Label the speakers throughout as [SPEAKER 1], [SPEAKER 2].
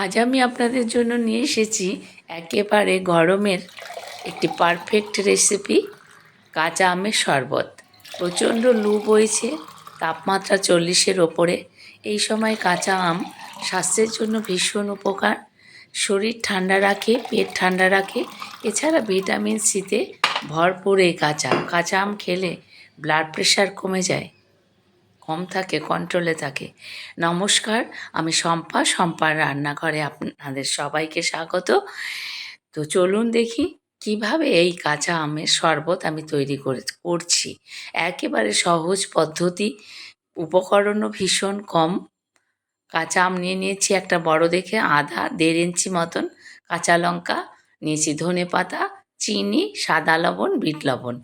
[SPEAKER 1] আজ আমি আপনাদের জন্য নিয়ে এসেছি একেবারে গরমের একটি পারফেক্ট রেসিপি কাঁচা আমের শরবত। প্রচণ্ড লু বইছে, তাপমাত্রা চল্লিশের ওপরে। এই সময় কাঁচা আম স্বাস্থ্যের জন্য ভীষণ উপকার। শরীর ঠান্ডা রাখে, পেট ঠান্ডা রাখে। এছাড়া ভিটামিন সিতে ভরপুর এই কাঁচা আম। কাঁচা আম খেলে ব্লাড প্রেশার কমে যায়। কম থাকে কন্ট্রোলে থাকে। নমস্কার, আমি শম্পা, শম্পার রান্নাঘরে আপনাদের সবাইকে স্বাগত। তো চলুন দেখি কীভাবে এই কাঁচা আমের শরবত আমি তৈরি করে, করছি। একেবারে সহজ পদ্ধতি, উপকরণও ভীষণ কম। কাঁচা আম নিয়ে নিয়েছি একটা বড় দেখে আদা, দেড় ইঞ্চি মতন, কাঁচা লঙ্কা, নিয়েছি ধনে পাতা, চিনি, সাদা লবণ, বিট লবণ।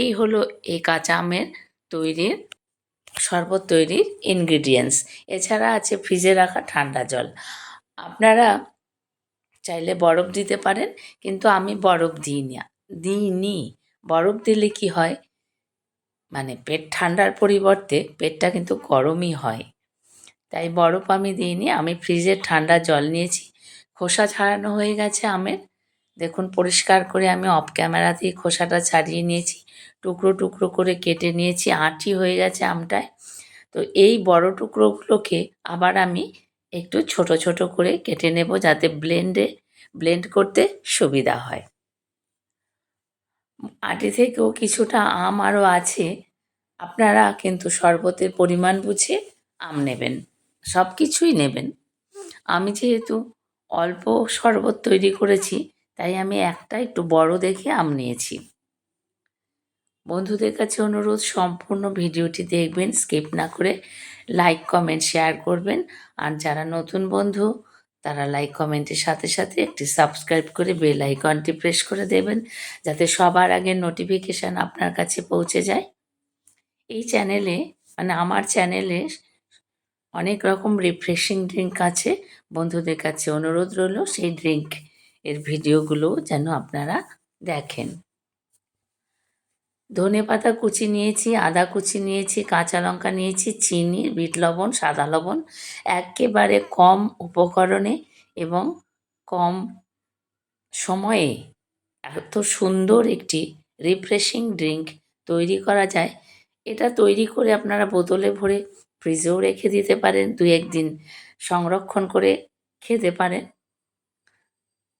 [SPEAKER 1] এই হলো এই কাঁচা আমের তৈরির শরবত তৈরির ইনগ্রিডিয়েন্টস এছাড়া আছে ফ্রিজে রাখা ঠান্ডা জল। আপনারা চাইলে বরফ দিতে পারেন, কিন্তু আমি বরফ দিই না দিইনি। বরফ দিলে কি হয়? মানে পেট ঠান্ডার পরিবর্তে পেটটা কিন্তু গরমই হয়। তাই বরফ আমি দিইনি, আমি ফ্রিজের ঠান্ডা জল নিয়েছি। খোসা ছাড়ানো হয়ে গেছে আমের। দেখুন, পরিষ্কার করে আমি অফ ক্যামেরাতেই খোসাটা ছাড়িয়ে নিয়েছি। টুকরো টুকরো করে কেটে নিয়েছি, আঁটি হয়ে গেছে আমটায়। তো এই বড় টুকরোগুলোকে আবার আমি একটু ছোট ছোট করে কেটে নেব যাতে ব্লেন্ডে ব্লেন্ড করতে সুবিধা হয়। আটি থেকেও কিছুটা আম আরও আছে। আপনারা কিন্তু শরবতের পরিমাণ বুঝে আম নেবেন সব কিছুই নেবেন। আমি যেহেতু অল্প শরবত তৈরি করেছি তাই আমি একটা একটু বড় দেখে আম নিয়েছি। বন্ধুদের কাছে অনুরোধ, সম্পূর্ণ ভিডিওটি দেখবেন, স্কিপ না করে লাইক, কমেন্ট, শেয়ার করবেন। আর যারা নতুন বন্ধু, তারা লাইক, কমেন্টের সাথে সাথে একটি সাবস্ক্রাইব করে বেল আইকনটি প্রেস করে দেবেন, যাতে সবার আগে নোটিফিকেশান আপনার কাছে পৌঁছে যায়। এই চ্যানেলে মানে আমার চ্যানেলে অনেক রকম রিফ্রেশিং ড্রিঙ্ক আছে। বন্ধুদের কাছে অনুরোধ রইল, সেই ড্রিঙ্ক এর ভিডিওগুলো যেন আপনারা দেখেন। ধনে পাতা কুচি নিয়েছি, আদা কুচি নিয়েছি, কাঁচা লঙ্কা নিয়েছি, চিনি, বিট লবণ, সাদা লবণ, একেবারে কম উপকরণে এবং কম সময়ে এত সুন্দর একটি রিফ্রেশিং ড্রিঙ্ক তৈরি করা যায়। এটা তৈরি করে আপনারা বোতলে ভরে ফ্রিজেও রেখে দিতে পারেন দু একদিন সংরক্ষণ করে খেতে পারেন।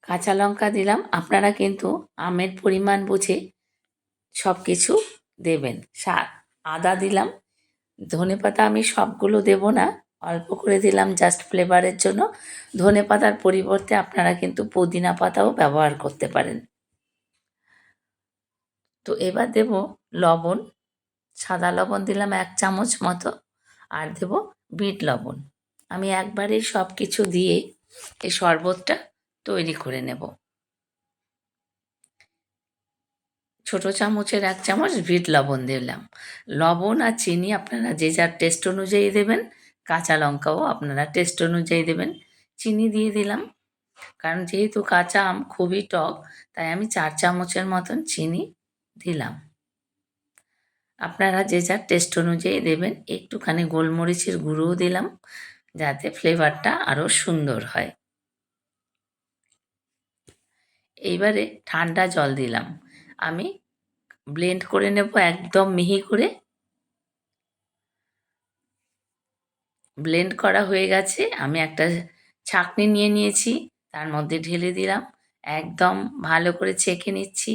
[SPEAKER 1] কাঁচা লঙ্কা দিলাম। আপনারা কিন্তু আমের পরিমাণ বুঝে সব কিছু দেবেন। সার আদা দিলাম। ধনে পাতা আমি সবগুলো দেব না। অল্প করে দিলাম জাস্ট ফ্লেভারের জন্য। ধনে পাতার পরিবর্তে আপনারা কিন্তু পুদিনা পাতাও ব্যবহার করতে পারেন। তো এবার দেব লবণ। সাদা লবণ দিলাম এক চামচ মতো। আর দেব বিট লবণ। আমি একবারেই সব কিছু দিয়ে এই শরবতটা তৈরি করে নেব। ছোট চামচের এক চামচ বিট লবণ দিলাম। লবণ আর চিনি আপনারা যে যার টেস্ট অনুযায়ী দেবেন, কাঁচা লঙ্কাও আপনারা টেস্ট অনুযায়ী দেবেন। চিনি দিয়ে দিলাম, কারণ যেহেতু কাঁচা আম খুবই টক, তাই আমি চার চামচের মতন চিনি দিলাম। আপনারা যে যার টেস্ট অনুযায়ী দেবেন, একটুখানি গোলমরিচের গুঁড়োও দিলাম, যাতে ফ্লেভারটা আরও সুন্দর হয়। এইবারে ঠান্ডা জল দিলাম। আমি ব্লেন্ড করে নেব, একদম মিহি করে। ব্লেন্ড করা হয়ে গেছে, আমি একটা ছাঁকনি নিয়ে নিয়েছি, তার মধ্যে ঢেলে দিলাম। একদম ভালো করে ছেঁকে নিচ্ছি,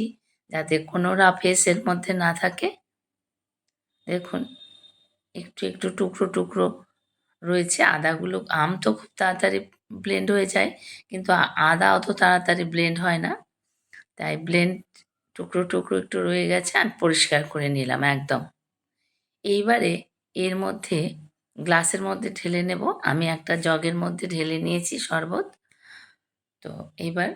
[SPEAKER 1] যাতে কোনো রাফেস এর মধ্যে না থাকে। দেখুন, একটু একটু টুকরো টুকরো রয়েছে। আদাগুলো আম তো খুব তাড়াতাড়ি ব্লেন্ড হয়ে যায়, কিন্তু আদা অত তাড়াতাড়ি ব্লেন্ড হয় না। তাই ব্লেন্ড টুকরো টুকরো একটু রয়ে গেছে, আমি পরিষ্কার করে নিলাম একদম। এইবারে এর মধ্যে গ্লাসের মধ্যে ঢেলে নেব। আমি একটা জগের মধ্যে ঢেলে নিয়েছি শরবত। তো এইবার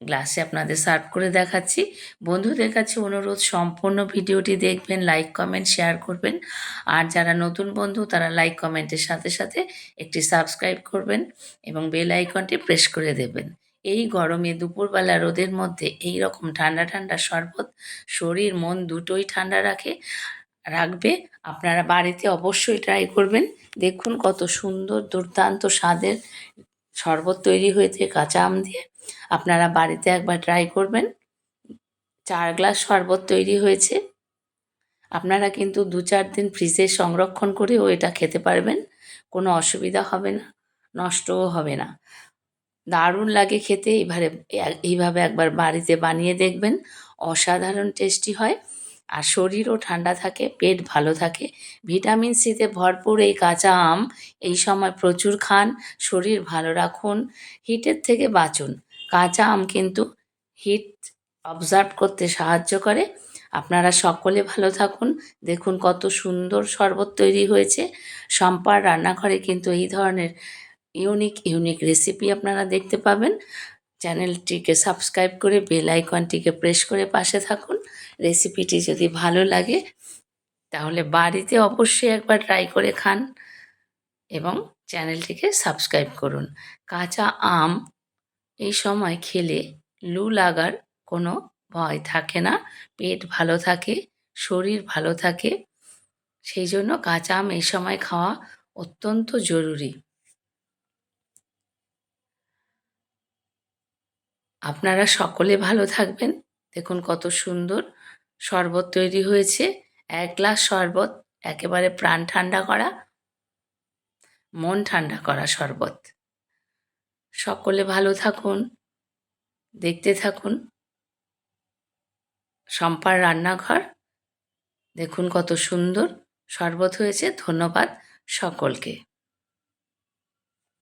[SPEAKER 1] গ্লাসে আপনাদের সার্ভ করে দেখাচ্ছি। বন্ধুদের কাছে অনুরোধ, সম্পূর্ণ ভিডিওটি দেখবেন, লাইক, কমেন্ট, শেয়ার করবেন। আর যারা নতুন বন্ধু, তারা লাইক কমেন্টের সাথে সাথে একটি সাবস্ক্রাইব করবেন এবং বেল আইকনটি প্রেস করে দেবেন। এই গরমে দুপুরবেলা রোদের মধ্যে এই রকম ঠান্ডা ঠান্ডা শরবত শরীর, মন দুটোই ঠান্ডা রাখে, রাখবে। আপনারা বাড়িতে অবশ্যই ট্রাই করবেন। দেখুন কত সুন্দর, দুর্দান্ত স্বাদের শরবত তৈরি হয়েছে কাঁচা আম দিয়ে। আপনারা বাড়িতে একবার ট্রাই করবেন। চার গ্লাস শরবত তৈরি হয়েছে। আপনারা কিন্তু দু চার দিন ফ্রিজে সংরক্ষণ করেও এটা খেতে পারবেন। কোনো অসুবিধা হবে না, নষ্টও হবে না। দারুণ লাগে খেতে, এবারে এইভাবে একবার বাড়িতে বানিয়ে দেখবেন। অসাধারণ টেস্টি হয়। আর শরীরও ঠান্ডা থাকে, পেট ভালো থাকে। ভিটামিন সিতে ভরপুর এই কাঁচা আম, এই সময় প্রচুর খান, শরীর ভালো রাখুন হিটের থেকে বাঁচুন। কাঁচা আম কিন্তু হিট অবজার্ভ করতে সাহায্য করে। আপনারা সকলে ভালো থাকুন। দেখুন কত সুন্দর শরবত তৈরি হয়েছে। সম্পার রান্নাঘরে কিন্তু এই ধরনের ইউনিক ইউনিক রেসিপি আপনারা দেখতে পাবেন। চ্যানেলটিকে সাবস্ক্রাইব করে বেল আইকনটিকে প্রেস করে পাশে থাকুন। রেসিপিটি যদি ভালো লাগে, তাহলে বাড়িতে অবশ্যই একবার ট্রাই করে খান এবং চ্যানেলটিকে সাবস্ক্রাইব করুন। কাঁচা আম এই সময় খেলে লু লাগার কোনো ভয় থাকে না। পেট ভালো থাকে, শরীর ভালো থাকে। সেই জন্য কাঁচা আম এই সময় খাওয়া অত্যন্ত জরুরি। আপনারা সকলে ভালো থাকবেন। দেখুন কত সুন্দর শরবত তৈরি হয়েছে। এক গ্লাস শরবত, একেবারে প্রাণ ঠান্ডা করা, মন ঠান্ডা করা শরবত। সকলে ভালো থাকুন দেখতে থাকুন। সম্পার রান্নাঘর দেখুন কত সুন্দর শরবত হয়েছে ধন্যবাদ সকলকে।